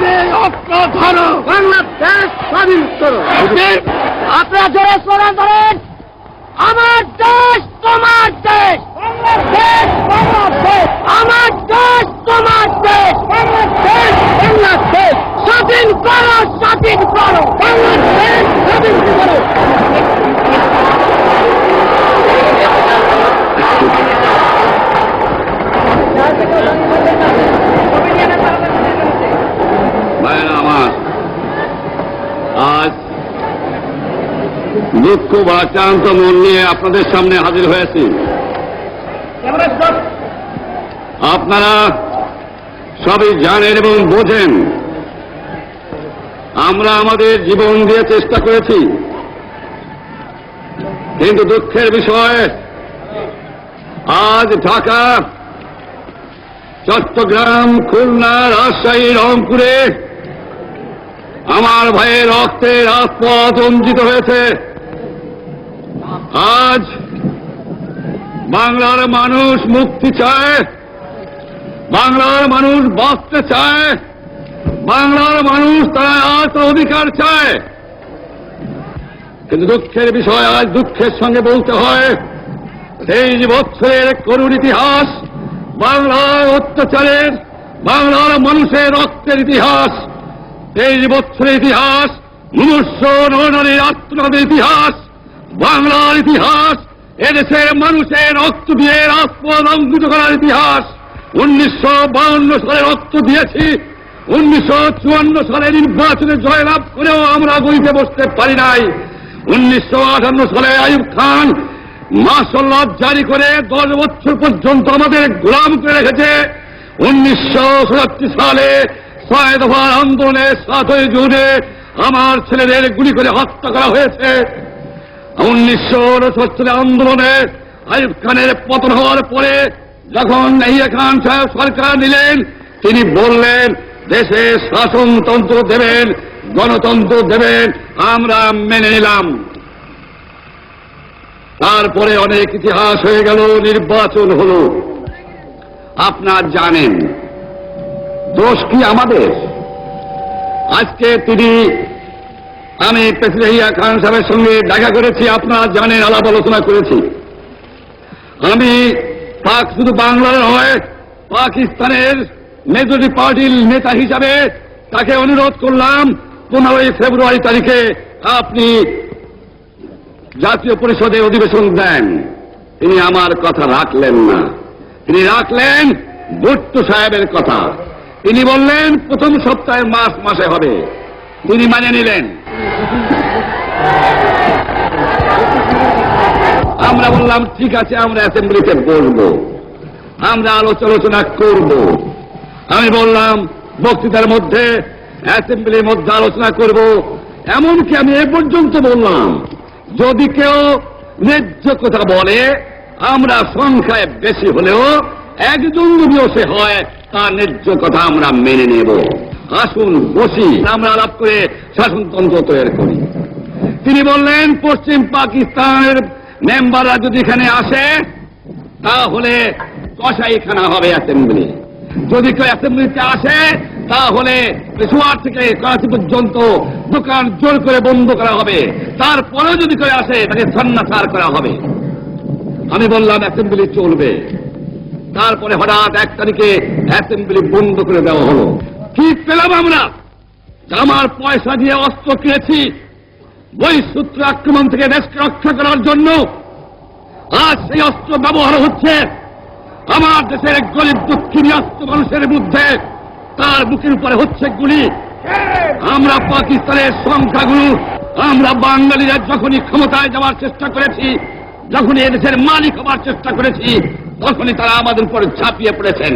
হাতে অস্ত্র ধরো বাংলাদেশ স্বাধীন করো আপনারা জোরে স্লোগান ধরেন। আমার দেশ তোমার দেশ। বাংলাদেশ বাংলাদেশ। আমার দেশ তোমার দেশ। বাংলাদেশ বাংলাদেশ। স্বাধীন করো স্বাধীন করো। বাংলাদেশ স্বাধীন করো ভাইরা আমার আজ দুঃখ ভারাক্রান্ত মন নিয়ে আপনাদের সামনে হাজির হয়েছি। আপনারা সবই জানেন এবং বোঝেন। আমরা আমাদের জীবন দিয়ে চেষ্টা করেছি। কিন্তু দুঃখের বিষয়, আজ ঢাকা, চট্টগ্রাম, খুলনা, রাজশাহী, রংপুরে আমার ভাইয়ের রক্তে রাজপথ অঞ্জিত হয়েছে। আজ বাংলার মানুষ মুক্তি চায়, বাংলার মানুষ বাঁচতে চায়, বাংলার মানুষ তারা আজ অধিকার চায়। কিন্তু দুঃখের বিষয় আজ দুঃখের সঙ্গে বলতে হয়, তেইশ বছরের করুণ ইতিহাস, বাংলার অত্যাচারের, বাংলার মানুষের রক্তের ইতিহাস, তেইশ বছরের ইতিহাস, মনুষ্য নরনারীর আত্মনাদের ইতিহাস। বাংলার ইতিহাস, এদেশের মানুষের রক্ত দিয়ে রাজপথ অঙ্কিত করার ইতিহাস। উনিশশো সালে রক্ত দিয়েছি, উনিশশো চুয়ান্ন সালে নির্বাচনে জয়লাভ করেও আমরা গইতে বসতে পারি নাই। উনিশশো আটান্ন সালে আইব খান মাসল্লাহ জারি করে দশ বছর পর্যন্ত আমাদের গোলাম করে রেখেছে। উনিশশো সাতাত্তর সালে ছয় দফার আন্দোলনে সাতই জুনে আমার ছেলেদের গুলি করে হত্যা করা হয়েছে। উনিশশো উনসত্তরের আন্দোলনে আইব খানের পতন হওয়ার পরে যখন নাহিয়া খান সাহেব সরকার নিলেন, তিনি বললেন, দেশে শাসনতন্ত্র দেবেন, গণতন্ত্র দেবেন, আমরা মেনে নিলাম। তারপরে অনেক ইতিহাস হয়ে গেল, নির্বাচন হলো। আপনার জানেন, দোষ কি আমাদের? আজকে তিনি আমি প্রেসিডেন্ট খান সাহেবের সঙ্গে দেখা করেছি, আপনারা জানেন আলাপ আলোচনা করেছি। আমি পাক শুধু বাংলার নয়, পাকিস্তানের মেজরিটি পার্টির নেতা হিসাবে তাকে অনুরোধ করলাম, পনেরোই ফেব্রুয়ারি তারিখে আপনি জাতীয় পরিষদে অধিবেশন দেন। তিনি আমার কথা রাখলেন না। তিনি রাখলেন ভুট্টু সাহেবের কথা। তিনি বললেন, প্রথম সপ্তাহের মাস মাসে হবে। তিনি মানে নিলেন। আমরা বললাম, ঠিক আছে, আমরা অ্যাসেম্বলিতে বসবো। আমরা আলোচনা করব। আমি বললাম, বক্তৃতার মধ্যে অ্যাসেম্বলির মধ্যে আলোচনা করব। এমনকি আমি এ পর্যন্ত বললাম, যদি কেউ ন্যায্য কথা বলে, আমরা সংখ্যায় বেশি হলেও একজন যদিও সে হয় তার ন্যায্য কথা আমরা মেনে নেব। আসুন, বসি। আমরা আলাপ করে শাসনতন্ত্র তৈরি করি। তিনি বললেন, পশ্চিম পাকিস্তানের মেম্বাররা যদি এখানে আসে, তাহলে কসাইখানা হবে অ্যাসেম্বলি যদি কেউ অ্যাসেম্বলিতে আসে, তাহলে পেশোয়ার থেকে করাচি পর্যন্ত দোকান জোর করে বন্ধ করা হবে। তারপরেও যদি কেউ আসে, তাকে সন্ন্যাসার করা হবে। আমি বললাম অ্যাসেম্বলি চলবে। তারপরে হঠাৎ এক তারিখে অ্যাসেম্বলি বন্ধ করে দেওয়া হলো। কি পেলাম আমরা? আমার পয়সা দিয়ে অস্ত্র কিনেছি বহিঃসূত্র আক্রমণ থেকে দেশকে রক্ষা করার জন্য আজ সেই অস্ত্র ব্যবহার হচ্ছে। আমার দেশের গরিব দুঃখিনী অস্ত্র মানুষের মধ্যে তার বুকের উপরে হচ্ছে গুলি। আমরা পাকিস্তানের সংখ্যাগুলো আমরা বাঙালিরা যখনই ক্ষমতায় যাওয়ার চেষ্টা করেছি, যখনই এদেশের মালিক হবার চেষ্টা করেছি, তখনই তারা আমাদের উপরে ঝাঁপিয়ে পড়েছেন।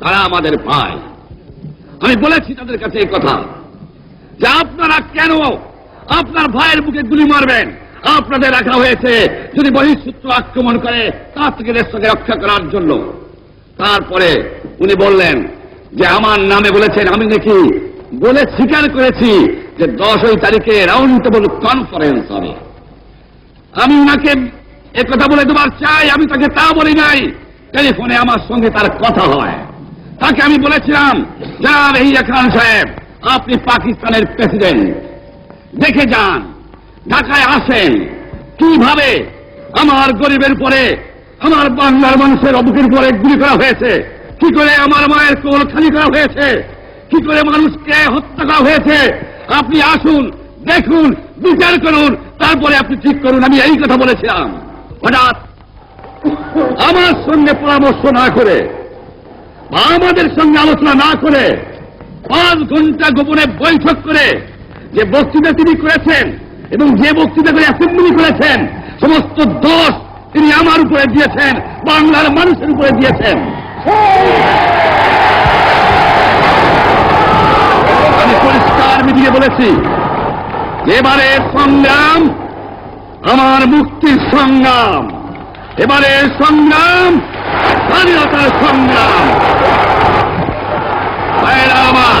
তারা আমাদের ভাই। আমি বলেছি তাদের কাছে এই কথা যে আপনারা কেন আপনার ভাইয়ের বুকে গুলি মারবেন? আপনাদের রাখা হয়েছে যদি বহিঃসূত্র আক্রমণ করে, তার থেকে দেশটাকে রক্ষা করার জন্য। তারপরে উনি বললেন যে আমার নামে বলেছেন, আমি নাকি বলে স্বীকার করেছি যে দশই তারিখে রাউন্ড টেবল কনফারেন্স হবে। আমি উনাকে একথা বলে দেবার চাই, আমি তাকে তা বলি নাই। টেলিফোনে আমার সঙ্গে তার কথা হয়। তাকে আমি বলেছিলাম, জনাব হিয়া খান সাহেব, আপনি পাকিস্তানের প্রেসিডেন্ট দেখে যান, ঢাকায় আসেন। কীভাবে আমার গরিবের পরে আমার বাংলার মানুষের অবুকের পরে গুলি করা হয়েছে? কি করে আমার মায়ের কোল খালি করা হয়েছে? কি করে মানুষকে হত্যা করা হয়েছে? আপনি আসুন, দেখুন, বিচার করুন, তারপরে আপনি ঠিক করুন। আমি এই কথা বলেছিলাম। হঠাৎ আমার সঙ্গে পরামর্শ না করে আমাদের সঙ্গে আলোচনা না করে পাঁচ ঘণ্টা গোপনে বৈঠক করে যে বক্তৃতা তিনি করেছেন এবং যে বক্তৃতা করে অ্যাসেম্বলি করেছেন, সমস্ত দোষ তিনি আমার উপরে দিয়েছেন, বাংলার মানুষের উপরে দিয়েছেন। আমি পরিষ্কার মিটিয়ে বলেছি, এবারে সংগ্রাম আমার মুক্তির সংগ্রাম। এবারে সংগ্রাম স্বাধীনতার সংগ্রাম ভাইয়েরা আমার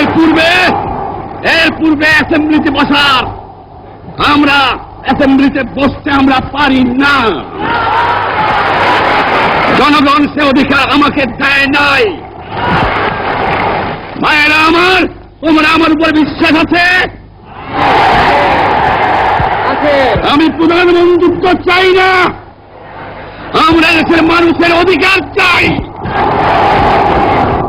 এর পূর্বে এর পূর্বে অ্যাসেম্বলিতে বসার। আমরা অ্যাসেম্বলিতে বসতে আমরা পারি না। জনগণ সে অধিকার আমাকে দেয় নাই। মায়েরা আমার তোমরা আমার উপর বিশ্বাস আছে? আমি প্রধানমন্ত্রিত্ব চাই না। আমরা দেশের মানুষের অধিকার চাই।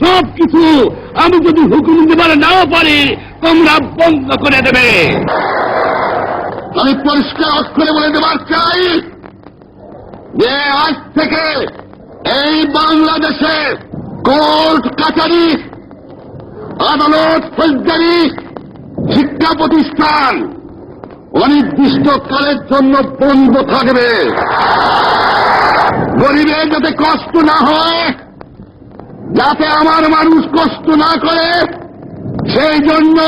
সব কিছু আমি যদি হুকুম দেবার নাও পারি, তোমরা বন্ধ করে দেবে। আমি পরিষ্কার অক্ষরে বলে দেবার চাই যে আজ থেকে এই বাংলাদেশে কোর্ট কাছারি আদালত, ফৌজদারি, শিক্ষা প্রতিষ্ঠান অনির্দিষ্টকালের জন্য বন্ধ থাকবে। গরিবের যাতে কষ্ট না হয় যাতে আমার মানুষ কষ্ট না করে, সেই জন্য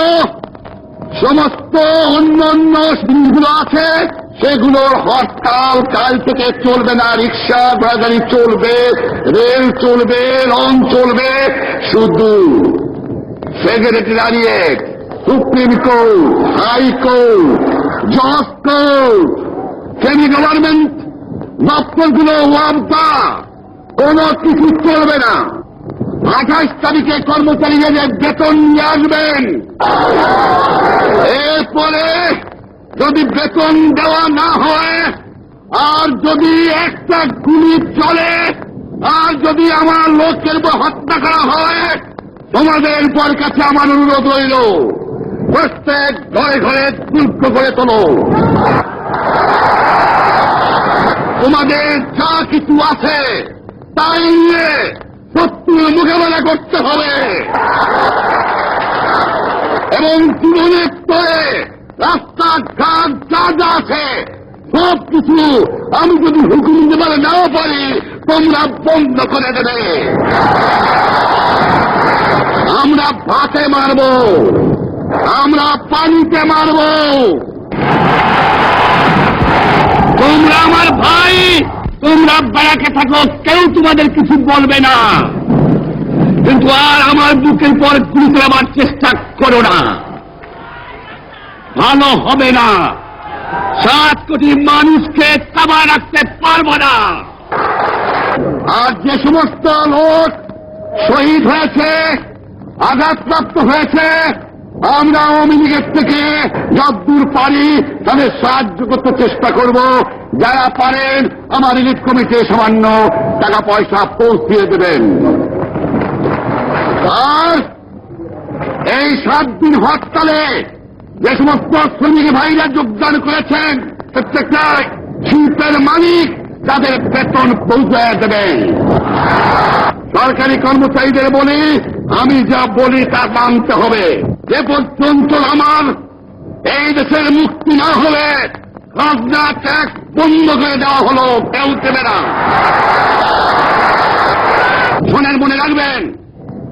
সমস্ত অন্য অন্য জিনিসগুলো আছে, সেগুলোর হরতাল কাল থেকে চলবে না, রিক্সা ঘোড়াগাড়ি চলবে, রেল চলবে লং চলবে, শুধু secretariat supreme court high court জজ কোর্ট, সেমি গভর্নমেন্ট দপ্তরগুলো ওয়ার্তা কোনো কিছু চলবে না। আঠাশ তারিখে কর্মচারীদের বেতন নিয়ে আসবেন। এরপরে যদি বেতন দেওয়া না হয়, আর যদি একটা গুলি চলে, আর যদি আমার লোকের উপর হত্যা করা হয়, তোমাদের পর কাছে আমার অনুরোধ রইল, প্রত্যেক ঘরে ঘরে দুর্গ করে তোলো। তোমাদের যা কিছু আছে, তাই নিয়ে মোকাবেলা করতে হবে। এবং জীবনের স্তরে রাস্তাঘাট যা যা আছে, সব কিছু আমি যদি হুকুম দেবার নাও পারি, তোমরা বন্ধ করে দেবে। আমরা ভাতে মারব, আমরা পানিতে মারব। তোমরা আমার ভাই তোমরা বেড়াকে থাকো, কেউ তোমাদের কিছু বলবে না। কিন্তু আর আমার বুকের পর গুলি চেষ্টা করো না। ভালো হবে না। সাত কোটি মানুষকে তাবা রাখতে পারব না। আর যে সমস্ত লোক শহীদ হয়েছে, আঘাতপ্রাপ্ত হয়েছে আমরা আওয়ামী লীগের থেকে যদ্দূর পারি তাদের সাহায্য করতে চেষ্টা করব। যারা পারেন, আমার রিলিফ কমিটি সামান্য টাকা পয়সা পৌঁছিয়ে দেবেন। আর এই সাত দিন হরতালে যে সমস্ত শ্রমিক ভাইরা যোগদান করেছেন, প্রত্যেকটা শিল্পের মালিক তাদের বেতন পৌঁছে দেবেন। সরকারি কর্মচারীদের বলি, আমি যা বলি তা মানতে হবে। যে পর্যন্ত আমার এই দেশের মুক্তি না হলে খাজনা ট্যাক্স বন্ধ করে দেওয়া হলো কেউ দেবে না। শোনেন মনে রাখবেন,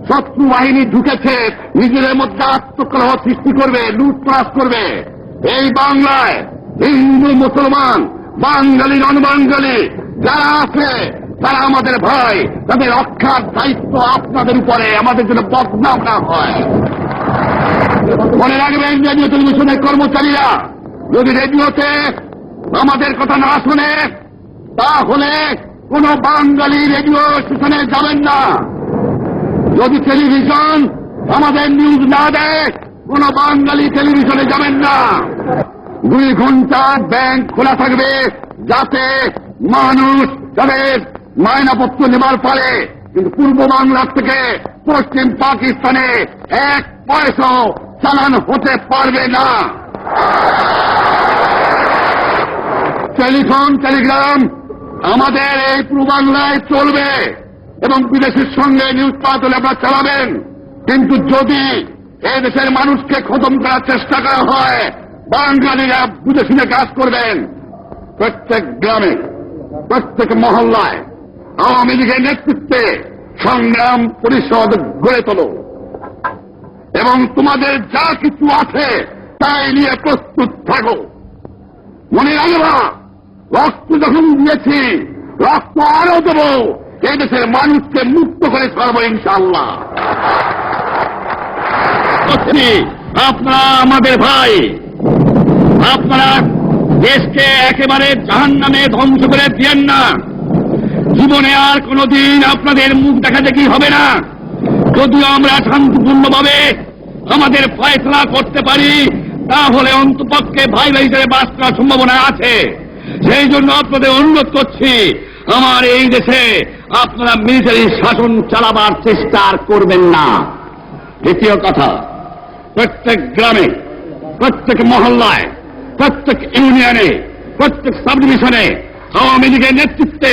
শত্রু বাহিনী ঢুকেছে, নিজেদের মধ্যে আত্মকলহ সৃষ্টি করবে লুটতরাজ করবে। এই বাংলায় হিন্দু, মুসলমান, বাঙালি নন বাঙালি যারা আছে তারা আমাদের ভাই তাদের রক্ষার দায়িত্ব আপনাদের উপরে, আমাদের জন্য বদনাম না হয়। মনে রাখবেন রেডিও টেলিভিশনের কর্মচারীরা, যদি রেডিওতে আমাদের কথা না শোনে, তাহলে কোন বাঙালি রেডিও স্টেশনে যাবেন না। যদি টেলিভিশন আমাদের নিউজ না দেয়, কোন বাঙালি টেলিভিশনে যাবেন না। দুই ঘণ্টা ব্যাংক খোলা থাকবে, যাতে মানুষ তাদের মায়নাপত্র নেবার পারে কিন্তু পূর্ব বাংলার থেকে পশ্চিম পাকিস্তানে এক পয়সাও চালান হতে পারবে না। টেলিফোন, টেলিগ্রাম আমাদের এই পূর্বাংলায় চলবে এবং বিদেশের সঙ্গে নিউজ পাতলে আপনারা চালাবেন। কিন্তু যদি এই দেশের মানুষকে খতম করার চেষ্টা করা হয়, বাঙালিরা বুঝে শুনে কাজ করবেন। প্রত্যেক গ্রামে, প্রত্যেক মহল্লায় আওয়ামী লীগের নেতৃত্বে সংগ্রাম পরিষদ গড়ে তোলো। এবং তোমাদের যা কিছু আছে তাই নিয়ে প্রস্তুত থাকো। মনে রাখবা রক্ত যখন দিয়েছি, রক্ত আরও দেবো এই দেশের মানুষকে মুক্ত করে ছাড়বো ইনশাল্লাহ আপনারা আমাদের ভাই, আপনারা দেশকে একেবারে জাহান নামে ধ্বংস করে দিয়েন না। জীবনে আর কোনোদিন আপনাদের মুখ দেখা দেখি হবে না। যদিও আমরা শান্তিপূর্ণভাবে আমাদের ফয়সলা করতে পারি, তাহলে অন্তপক্ষে ভাই ভাই হিসেবে বাস করার সম্ভাবনা আছে। সেই জন্য আপনাদের অনুরোধ করছি, আমার এই দেশে আপনারা মিলিটারি শাসন চালাবার চেষ্টা আর করবেন না। দ্বিতীয় কথা, প্রত্যেক গ্রামে, প্রত্যেক মহল্লায়, প্রত্যেক ইউনিয়নে, প্রত্যেক সাব ডিভিশনে আওয়ামী লীগের নেতৃত্বে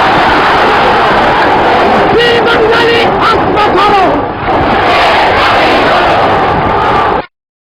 Mataram!